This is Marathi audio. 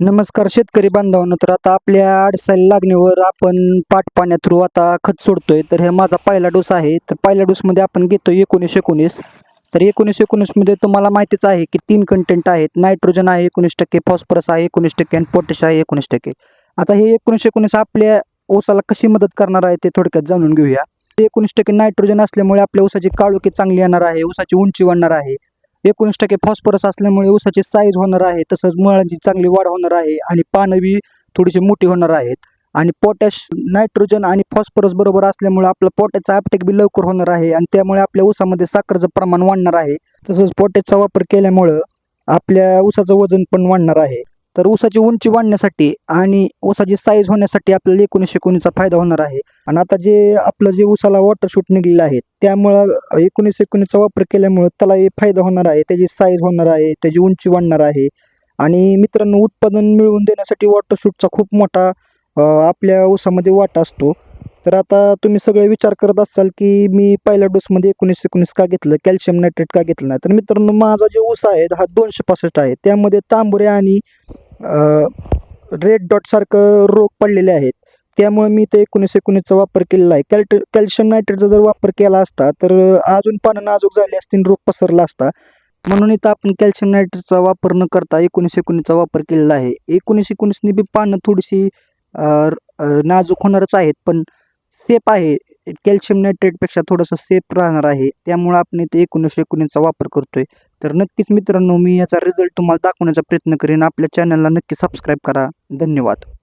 नमस्कार शेतकरी बांधवांनो तर आता आपल्या अडसायला लागणीवर आपण पाट पाण्या थ्रू आता खत सोडतोय. तर हे माझा पहिला डोस आहे. तर पहिल्या डोसमध्ये आपण घेतो एकोणीस एकोणीस. तर एकोणीस एकोणीसमध्ये तुम्हाला माहितीच आहे की तीन कंटेंट आहेत. नायट्रोजन आहे एकोणीस टक्के फॉस्फरस आहे एकोणीस टक्के आणि पोटॅश आहे एकोणीस टक्के. आता हे एकोणीस एकोणीस आपल्या ऊसाला कशी मदत करणार आहे ते थोडक्यात जाणून घेऊया. एकोणीस टक्के नायट्रोजन असल्यामुळे आपल्या ऊसाची काळोखी चांगली येणार आहे. ऊसाची उंची वाढणार आहे. एकोणीस टक्के फॉस्फरस असल्यामुळे ऊसाची साईज होणार आहे तसंच मुळांची चांगली वाढ होणार आहे आणि पानं बी थोडीशी मोठी होणार आहेत. आणि पोटॅश नायट्रोजन आणि फॉस्फरस बरोबर असल्यामुळे आपलं पोटॅशचा अपटेक बी लवकर होणार आहे आणि त्यामुळे आपल्या ऊसामध्ये साखरचं प्रमाण वाढणार आहे. तसंच पोटॅशचा वापर केल्यामुळं आपल्या ऊसाचं वजन पण वाढणार आहे. तर ऊसाची उंची वाढण्यासाठी आणि ऊसाची साईज होण्यासाठी आपल्याला एकोणीस एकोणीसचा फायदा होणार आहे. आणि आता जे आपलं जे ऊसाला वॉटर शूट निघलेलं आहे त्यामुळं एकोणीसशे एकोणीसचा वापर केल्यामुळं त्याला हे फायदा होणार आहे. त्याची साईज होणार आहे त्याची उंची वाढणार आहे. आणि मित्रांनो उत्पादन मिळवून देण्यासाठी वॉटर शूटचा खूप मोठा आपल्या ऊसामध्ये वाटा असतो. तर आता तुम्ही सगळे विचार करत असाल की मी पहिल्या डोसमध्ये एकोणीस एकोणीस का घेतलं? कॅल्शियम नायट्रेट का घेतलं नाही? तर मित्रांनो माझा जे ऊस आहे हा दोनशे पासष्ट आहे. त्यामध्ये तांबुरे आणि रेड डॉटसारखं रोग पडलेले आहेत. त्यामुळे मी ते एकोणीस एकोणीसचा वापर केलेला आहे. कॅल्ट कॅल्शियम नायट्रेटचा जर वापर केला असता तर अजून पानं नाजूक झाली असती आणि रोग पसरला असता. म्हणून इथं आपण कॅल्शियम नायट्रेटचा वापर न करता एकोणीस एकोणीसचा वापर केलेला आहे. एकोणीस एकोणीसनी बी पानं थोडीशी नाजूक होणारच आहेत पण सेफ आहे. कॅल्शियम नायट्रेटपेक्षा थोडंसं सेफ राहणार आहे. त्यामुळे आपण इथे एकोणीसशे एकोणीसचा वापर करतोय. तर नक्कीच मित्रांनो मी याचा रिझल्ट तुम्हाला दाखवण्याचा प्रयत्न करेन. आपल्या चॅनलला नक्की सबस्क्राईब करा. धन्यवाद.